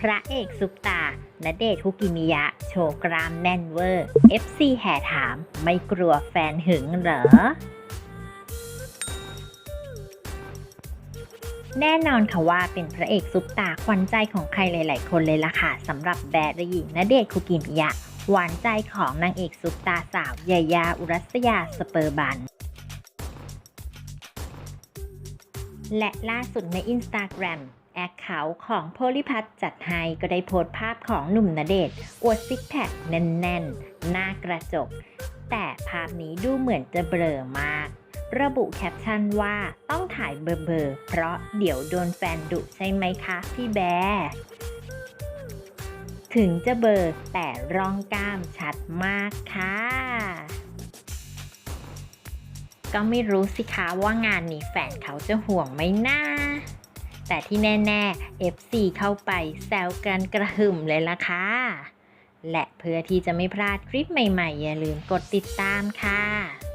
พระเอกซุปตาณเดชน์คุกิมิยะ โชว์กรามแน่นเวอร์ FC แห่ถามไม่กลัวแฟนหึงเหรอ แน่นอนค่ะว่าเป็นพระเอกซุปตาขวัญใจของใครหลาย ๆ คนเลยล่ะค่ะสำหรับแบดหญิงณเดชน์คุกิมิยะ หวานใจของนางเอกซุปตาสาวยายาอุรัสยาสเปอร์บันและล่าสุดใน Instagram แแอคเคาของโพลิพัทจัดให้ก็ได้โพสต์ภาพของหนุ่มณเดชอวดซิกแพคแน่นๆ หน้ากระจก แต่ภาพนี้ดูเหมือนจะเบลอมาก ระบุแคปชั่นว่าต้องถ่ายเบอร์ๆเพราะเดี๋ยวโดนแฟนดุใช่ไหมคะพี่แบร์ถึงจะเบลอแต่ร่องกล้ามชัดมากค่ะ ก็ไม่รู้สิคะว่างานนี้แฟนเขาจะห่วงไหมนะ แต่ที่แน่ๆ FC เข้าไปแซวกันกระหึ่มเลยล่ะค่ะ และเพื่อที่จะไม่พลาดคลิปใหม่ๆ อย่าลืมกดติดตามค่ะ